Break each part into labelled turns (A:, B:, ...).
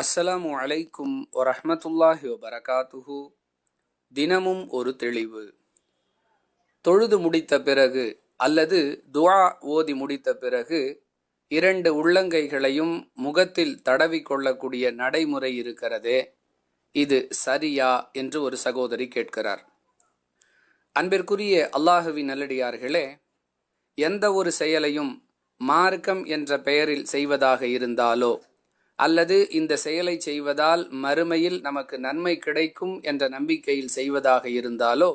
A: அஸ்ஸலாமு அலைக்கும் வரஹமத்துல்லாஹி வபரகாத்துஹு. தினமும் ஒரு தெளிவு. தொழுது முடித்த பிறகு அல்லது துவா ஓதி முடித்த பிறகு இரண்டு உள்ளங்கைகளையும் முகத்தில் தடவி கொள்ளக்கூடிய நடைமுறை இருக்கிறதே இது சரியா என்று ஒரு சகோதரி கேட்கிறார். அன்பிற்குரிய அல்லாஹுவின் நல்லடியார்களே எந்த ஒரு செயலையும் மார்க்கம் என்ற பெயரில் செய்வதாக இருந்தாலோ அல்லது இந்த செயலை செய்வதால் மறுமையில் நமக்கு நன்மை கிடைக்கும் என்ற நம்பிக்கையில் செய்வதாக இருந்தாலோ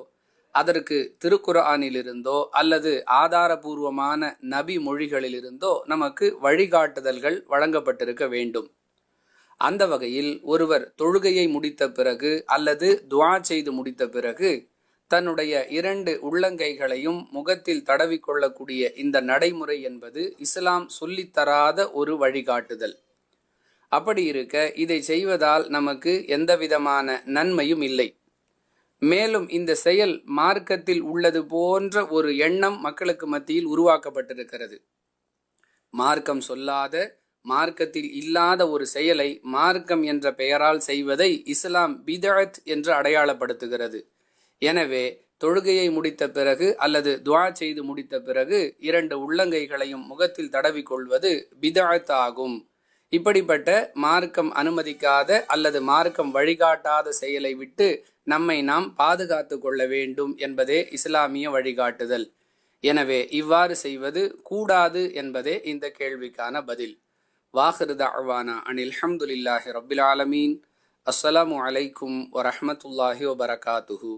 A: அதற்கு திருக்குர்ஆனிலிருந்தோ அல்லது ஆதாரபூர்வமான நபி மொழிகளிலிருந்தோ நமக்கு வழிகாட்டுதல்கள் வழங்கப்பட்டிருக்க வேண்டும். அந்த வகையில் ஒருவர் தொழுகையை முடித்த பிறகு அல்லது துவா செய்து முடித்த பிறகு தன்னுடைய இரண்டு உள்ளங்கைகளையும் முகத்தில் தடவிக்கொள்ளக்கூடிய இந்த நடைமுறை என்பது இஸ்லாம் சொல்லித்தராத ஒரு வழிகாட்டுதல். அப்படி இருக்க இதை செய்வதால் நமக்கு எந்த விதமான நன்மையும் இல்லை. மேலும் இந்த செயல் மார்க்கத்தில் உள்ளது போன்ற ஒரு எண்ணம் மக்களுக்கு மத்தியில் உருவாக்கப்பட்டிருக்கிறது. மார்க்கம் சொல்லாத மார்க்கத்தில் இல்லாத ஒரு செயலை மார்க்கம் என்ற பெயரால் செய்வதை இஸ்லாம் பிதத் என்று அடையாளப்படுத்துகிறது. எனவே தொழுகையை முடித்த பிறகு அல்லது துவா செய்து முடித்த பிறகு இரண்டு உள்ளங்கைகளையும் முகத்தில் தடவிக்கொள்வது பிதத் ஆகும். இப்படிப்பட்ட மார்க்கம் அனுமதிக்காத அல்லது மார்க்கம் வழிகாட்டாத செயலை விட்டு நம்மை நாம் பாதுகாத்து கொள்ள வேண்டும் என்பதே இஸ்லாமிய வழிகாட்டுதல். எனவே இவ்வாறு செய்வது கூடாது என்பதே இந்த கேள்விக்கான பதில். வாஹிருத அவானா அனில் ஹம்துலில்லாஹி ரபில் ஆலமீன். அஸ்ஸலாமு அலைக்கும் வரஹமத்துல்லாஹி வபரகாத்துஹூ.